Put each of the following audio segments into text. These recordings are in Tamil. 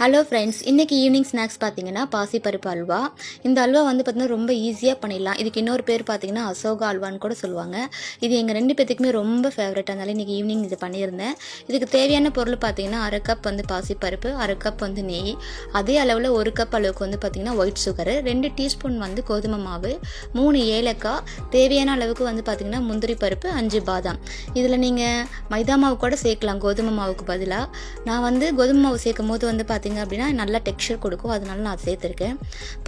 ஹலோ ஃப்ரெண்ட்ஸ் இன்றைக்கி ஈவினிங் ஸ்நாக்ஸ் பார்த்தீங்கன்னா பாசிப்பருப்பு அல்வா. இந்த அல்வா வந்து பார்த்திங்கன்னா ரொம்ப ஈஸியாக பண்ணிடலாம். இதுக்கு இன்னொரு பேர் பார்த்தீங்கன்னா அசோகா அல்வான்னு கூட சொல்லுவாங்க. இது எங்கள் ரெண்டு பேத்துக்குமே ரொம்ப ஃபேவரட் அதனால இன்றைக்கி ஈவினிங் இது பண்ணியிருந்தேன். இதுக்கு தேவையான பொருள் பார்த்தீங்கன்னா அரை கப் வந்து பாசிப்பருப்பு அரை கப் வந்து நெய். அதே அளவில் ஒரு கப் அளவுக்கு வந்து பார்த்திங்கன்னா ஒயிட் சுகரு ரெண்டு டீஸ்பூன் வந்து கோதுமை மாவு மூணு ஏலக்காய் தேவையான அளவுக்கு வந்து பார்த்திங்கன்னா முந்திரி பருப்பு அஞ்சு பாதாம். இதில் நீங்கள் மைதா மாவு கூட சேர்க்கலாம் கோதுமை மாவுக்கு பதிலாக நான் வந்து கோதுமை மாவு சேர்க்கும் போது வந்து பார்த்தீங்க அப்படின்னா நல்லா டெக்ஸ்சர் கொடுக்கும். அதனால நான் சேர்த்துருக்கேன்.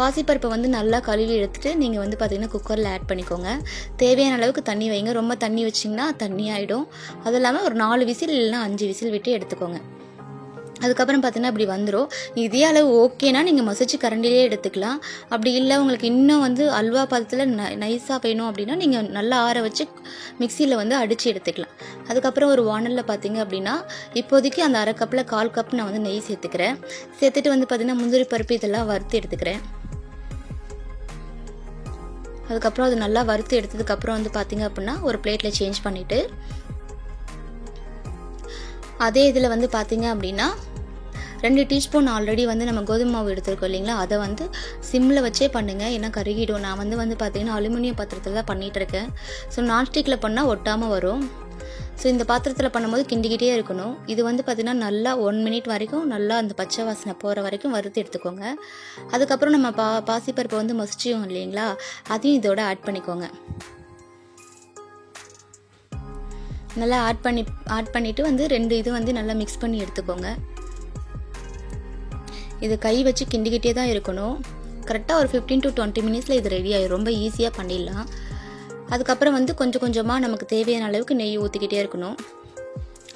பாசிப்பருப்பை வந்து நல்லா கழுவி எடுத்துகிட்டு நீங்கள் வந்து பார்த்தீங்கன்னா குக்கரில் ஆட் பண்ணிக்கோங்க. தேவையான அளவுக்கு தண்ணி வைங்க. ரொம்ப தண்ணி வச்சிங்கன்னா தண்ணி ஆகிடும் அது இல்லாமல் ஒரு நாலு விசில் இல்லைன்னா அஞ்சு விசில் விட்டு எடுத்துக்கோங்க. அதுக்கப்புறம் பார்த்தீங்கன்னா இப்படி வந்துடும் இதே அளவு ஓகேனா நீங்கள் மசிச்சு கரண்டிலே எடுத்துக்கலாம். அப்படி இல்லை உங்களுக்கு இன்னும் வந்து அல்வா பதத்தில் ந நைஸாக வேணும் அப்படின்னா நீங்கள் நல்லா ஆற வச்சு மிக்சியில் வந்து அடித்து எடுத்துக்கலாம். அதுக்கப்புறம் ஒரு வானலில் பார்த்தீங்க அப்படின்னா இப்போதைக்கு அந்த அரை கப்பில் கால் கப் நான் வந்து நெய் சேர்த்துக்கிறேன். சேர்த்துட்டு வந்து பார்த்தீங்கன்னா முந்திரி பருப்பு இதெல்லாம் வறுத்து எடுத்துக்கிறேன். அதுக்கப்புறம் அது நல்லா வறுத்து எடுத்ததுக்கப்புறம் வந்து பார்த்தீங்க அப்படின்னா ஒரு பிளேட்டில் சேஞ்ச் பண்ணிவிட்டு அதே இதில் வந்து பார்த்தீங்க அப்படின்னா ரெண்டு டீஸ்பூன் ஆல்ரெடி வந்து நம்ம கோதுமை மாவு எடுத்துருக்கோம் இல்லைங்களா? அதை வந்து சிம்மில் வச்சே பண்ணுங்கள் ஏன்னா கருகிடும். நான் வந்து வந்து பார்த்தீங்கன்னா அலுமினியம் பாத்திரத்தில் தான் பண்ணிகிட்டு இருக்கேன் ஸோ நான்ஸ்டிக்கில் பண்ணால் ஒட்டாமல் வரும். ஸோ இந்த பாத்திரத்தில் பண்ணும்போது கிண்டிக்கிட்டே இருக்கணும். இது வந்து பார்த்திங்கன்னா நல்லா ஒன் மினிட் வரைக்கும் நல்லா அந்த பச்சை வாசனை போகிற வரைக்கும் வறுத்து எடுத்துக்கோங்க. அதுக்கப்புறம் நம்ம பா பாசிப்பருப்பை வந்து மொசிச்சியும் இல்லைங்களா? அதையும் இதோட ஆட் பண்ணிக்கோங்க. நல்லா ஆட் பண்ணி ஆட் பண்ணிவிட்டு வந்து ரெண்டு இது வந்து நல்லா மிக்ஸ் பண்ணி எடுத்துக்கோங்க. இது கை வச்சு கிண்டிக்கிட்டே தான் இருக்கணும். கரெக்டாக ஒரு ஃபிஃப்டீன் டு டுவெண்ட்டி மினிட்ஸில் இது ரெடி ஆகிடும் ரொம்ப ஈஸியாக பண்ணிடலாம். அதுக்கப்புறம் வந்து கொஞ்சம் கொஞ்சமாக நமக்கு தேவையான அளவுக்கு நெய் ஊற்றிக்கிட்டே இருக்கணும்.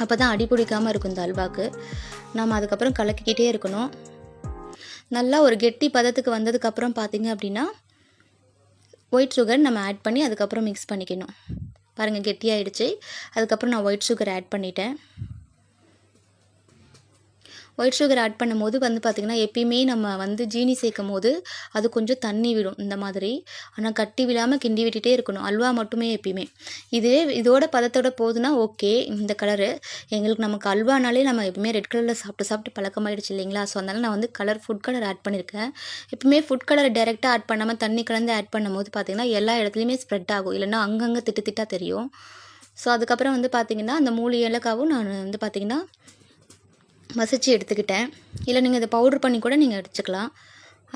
அப்போ தான் அடி பிடிக்காமல் இருக்கும் இந்த அல்வாக்கு. நம்ம அதுக்கப்புறம் கலக்கிக்கிட்டே இருக்கணும். நல்லா ஒரு கெட்டி பதத்துக்கு வந்ததுக்கப்புறம் பார்த்தீங்க அப்படின்னா ஒயிட் சுகர் நம்ம ஆட் பண்ணி அதுக்கப்புறம் மிக்ஸ் பண்ணிக்கணும். பாருங்கள் கெட்டியாகிடுச்சு அதுக்கப்புறம் நான் ஒயிட் சுகர் ஆட் பண்ணிட்டேன். ஒயிட் சுகர் ஆட் பண்ணும்போது வந்து பார்த்திங்கன்னா எப்பயுமே நம்ம வந்து ஜீனி சேர்க்கும் போது அது கொஞ்சம் தண்ணி விடும் இந்த மாதிரி. ஆனால் கட்டி விடாமல் கிண்டி விட்டுட்டே இருக்கணும். அல்வா மட்டுமே எப்பயுமே. இதே இதோட பதத்தோட போகுதுன்னா ஓகே இந்த கலரு எங்களுக்கு நமக்கு அல்வானாலே நம்ம எப்பவுமே ரெட் கலரில் சாப்பிட்டு சாப்பிட்டு பழக்கமாயிடுச்சு இல்லைங்களா? ஸோ அதனால் நான் வந்து கலர் ஃபுட் கலர் ஆட் பண்ணியிருக்கேன் எப்பவுமே ஃபுட் கலர் டேரெக்டாக ஆட் பண்ணாமல் தண்ணி கலந்து ஆட் பண்ணும்போது பார்த்திங்கன்னா எல்லா இடத்துலையுமே ஸ்ப்ரெட் ஆகும். இல்லைன்னா அங்கங்கே திட்டு திட்டாக தெரியும். ஸோ அதுக்கப்புறம் வந்து பார்த்திங்கன்னா அந்த மூணு ஏலக்காவும் நான் வந்து பார்த்திங்கன்னா மசிச்சு எடுத்துக்கிட்டேன். இல்லை நீங்கள் இதை பவுட்ரு பண்ணி கூட நீங்கள் அடிச்சுக்கலாம்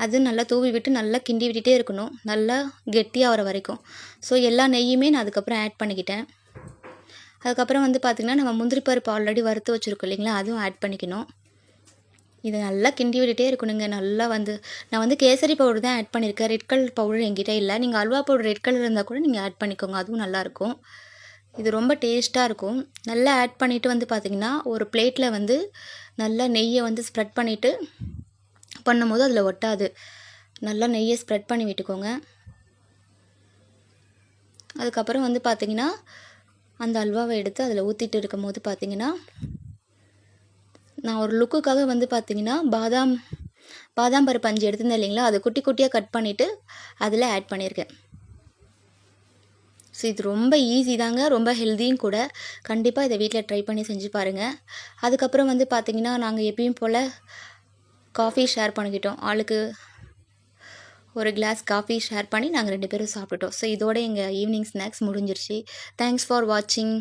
அது நல்லா தூவி விட்டு நல்லா கிண்டி விட்டுட்டே இருக்கணும். நல்லா கெட்டியாக வர வரைக்கும். ஸோ எல்லா நெய்யுமே நான் அதுக்கப்புறம் ஆட் பண்ணிக்கிட்டேன். அதுக்கப்புறம் வந்து பார்த்திங்கன்னா நம்ம முந்திரி பருப்பு ஆல்ரெடி வறுத்து வச்சுருக்கோம் இல்லைங்களா? அதுவும் ஆட் பண்ணிக்கணும். இது நல்லா கிண்டி விட்டுட்டே இருக்கணுங்க. நல்லா வந்து நான் வந்து கேசரி பவுடர் தான் ஆட் பண்ணியிருக்கேன் ரெட் கலர் பவுடர் என்கிட்ட இல்லை. நீங்கள் அல்வா பவுடர் ரெட் கலர் இருந்தால் கூட நீங்கள் ஆட் பண்ணிக்கோங்க. அதுவும் நல்லாயிருக்கும் இது ரொம்ப டேஸ்ட்டாக இருக்கும். நல்லா ஆட் பண்ணிவிட்டு வந்து பார்த்திங்கன்னா ஒரு பிளேட்டில் வந்து நல்லா நெய்யை வந்து ஸ்ப்ரெட் பண்ணிவிட்டு பண்ணும்போது அதில் ஒட்டாது. நல்லா நெய்யை ஸ்ப்ரெட் பண்ணி விட்டுக்கோங்க. அதுக்கப்புறம் வந்து பார்த்திங்கன்னா அந்த அல்வாவை எடுத்து அதில் ஊற்றிட்டு இருக்கும் போது பார்த்திங்கன்னா நான் ஒரு லுக்குக்காக வந்து பார்த்திங்கன்னா பாதாம் பாதாம் பருப்பு அஞ்சு எடுத்திருந்தேன் இல்லைங்களா? அதை குட்டி குட்டியாக கட் பண்ணிவிட்டு அதில் ஆட் பண்ணியிருக்கேன். ஸோ இது ரொம்ப ஈஸி தாங்க. ரொம்ப ஹெல்த்தியும் கூட. கண்டிப்பாக இதை வீட்டில் ட்ரை பண்ணி செஞ்சு பாருங்கள் அதுக்கப்புறம் வந்து பார்த்திங்கன்னா நாங்கள் எப்பயும் போல் காஃபி ஷேர் பண்ணிக்கிட்டோம். ஆளுக்கு ஒரு கிளாஸ் காஃபி ஷேர் பண்ணி நாங்கள் ரெண்டு பேரும் சாப்பிட்டுட்டோம். ஸோ இதோட எங்கள் ஈவினிங் ஸ்நாக்ஸ் முடிஞ்சிருச்சு. தேங்க்ஸ் ஃபார் வாட்சிங்